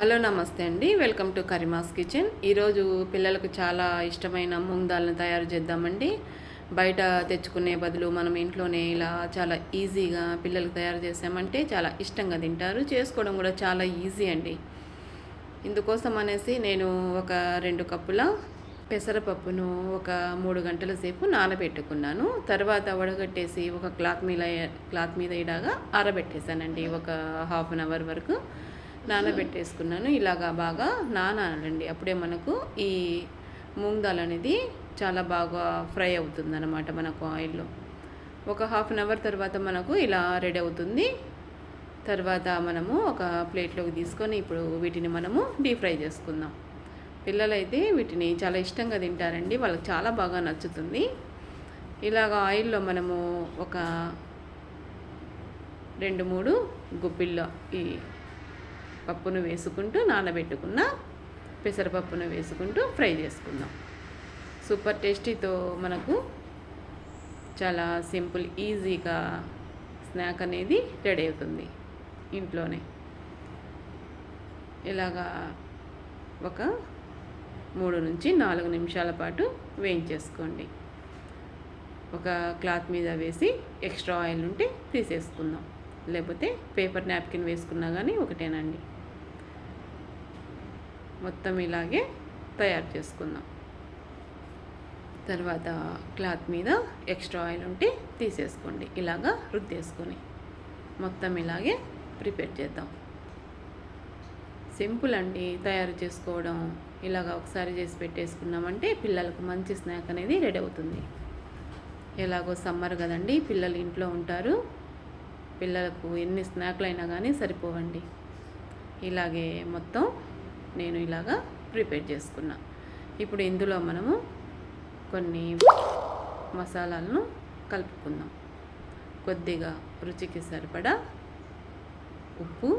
Hello నమస్తే అండి. Welcome to Karima's kitchen. ఈరోజు పిల్లలకు చాలా ఇష్టమైన మూంగ్ దాల్ని తయారు చేద్దామండి. బయట తెచ్చుకునే బదులు మనం ఇంట్లోనే ఇలా చాలా ఈజీగా పిల్లలకు తయారు చేసామంటే చాలా ఇష్టంగా తింటారు. చేసుకోవడం కూడా చాలా ఈజీ అండి. ఇందుకోసం అనేసి నేను ఒక రెండు కప్పుల పెసరపప్పును ఒక మూడు గంటల సేపు నానబెట్టుకున్నాను. తర్వాత వడగట్టేసి ఒక క్లాత్ మీద క్లాత్ మీద ఇలాగా ఆరబెట్టేశానండి. ఒక హాఫ్ అన్ అవర్ వరకు. నానబెట్టేసుకున్నాను. ఇలాగా బాగా నానాలండి. అప్పుడే మనకు ఈ మూంగ్ దాల్ అనేది చాలా బాగా ఫ్రై అవుతుందన్నమాట మనకు ఆయిల్లో. ఒక హాఫ్ అన్ అవర్ తర్వాత మనకు ఇలా రెడీ అవుతుంది. తర్వాత మనము ఒక ప్లేట్లోకి తీసుకొని ఇప్పుడు వీటిని మనము డీప్ ఫ్రై చేసుకుందాం. పిల్లలైతే వీటిని చాలా ఇష్టంగా తింటారండి. వాళ్ళకి చాలా బాగా నచ్చుతుంది. ఇలాగ ఆయిల్లో మనము ఒక రెండు మూడు గుప్పిల్లో ఈ పప్పును వేసుకుంటూ నానబెట్టుకున్న పెసరపప్పును వేసుకుంటూ ఫ్రై చేసుకుందాం. సూపర్ టేస్టీతో మనకు చాలా సింపుల్ ఈజీగా స్నాక్ అనేది రెడీ అవుతుంది ఇంట్లోనే. ఇలాగా ఒక మూడు నుంచి నాలుగు నిమిషాల పాటు వేయించేసుకోండి. ఒక క్లాత్ మీద వేసి ఎక్స్ట్రా ఆయిల్ ఉంటే తీసేసుకుందాం. లేకపోతే పేపర్ నాప్కిన్ వేసుకున్నా కానీ ఒకటేనండి. మొత్తం ఇలాగే తయారు చేసుకుందాం. తర్వాత క్లాత్ మీద ఎక్స్ట్రా ఆయిల్ ఉంటే తీసేసుకోండి. ఇలాగా రుద్దేసుకొని మొత్తం ఇలాగే ప్రిపేర్ చేద్దాం. సింపుల్ అండి తయారు చేసుకోవడం. ఇలాగ ఒకసారి చేసి పెట్టేసుకున్నామంటే పిల్లలకు మంచి స్నాక్ అనేది రెడీ అవుతుంది. ఎలాగో సమ్మర్ కదండి పిల్లలు ఇంట్లో ఉంటారు. పిల్లలకు ఎన్ని స్నాక్లు అయినా కానీ సరిపోవండి. ఇలాగే మొత్తం నేను ఇలాగా ప్రిపేర్ చేసుకున్నా. ఇప్పుడు ఇందులో మనము కొన్ని మసాలాలను కలుపుకుందాం. కొద్దిగా రుచికి సరిపడా ఉప్పు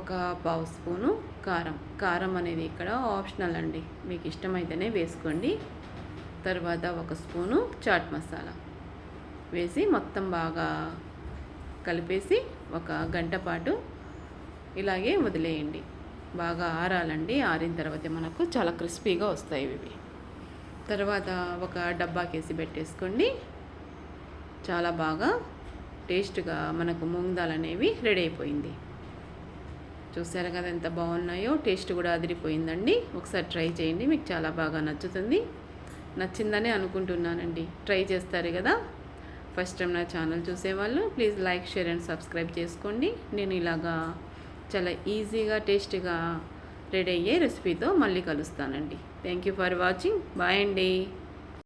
ఒక పావు స్పూను కారం. కారం అనేది ఇక్కడ ఆప్షనల్ అండి. మీకు ఇష్టమైతేనే వేసుకోండి. తర్వాత ఒక స్పూను చాట్ మసాలా. వేసి మొత్తం బాగా కలిపేసి ఒక గంట పాటు ఇలాగే వదిలేయండి. బాగా ఆరాలండి. ఆరిన తర్వాత మనకు చాలా క్రిస్పీగా వస్తాయి ఇవి. తర్వాత ఒక డబ్బాకేసి పెట్టేసుకోండి. చాలా బాగా టేస్ట్గా మనకు మూంగదాలు అనేవి రెడీ అయిపోయింది చూసారు కదా ఎంత బాగున్నాయో? టేస్ట్ కూడా అదిరిపోయిందండి. ఒకసారి ట్రై చేయండి. మీకు చాలా బాగా నచ్చుతుంది. నచ్చిందని అనుకుంటున్నానండి. ట్రై చేస్తారు కదా? ఫస్ట్ టైం నా ఛానల్ చూసేవాళ్ళు please like share and subscribe చేసుకోండి. నేను ఇలాగా చాలా ఈజీగా టేస్ట్గా రెడీ అయ్యే రెసిపీతో మళ్ళీ కలుస్తానండి. Thank you for watching bye అండి.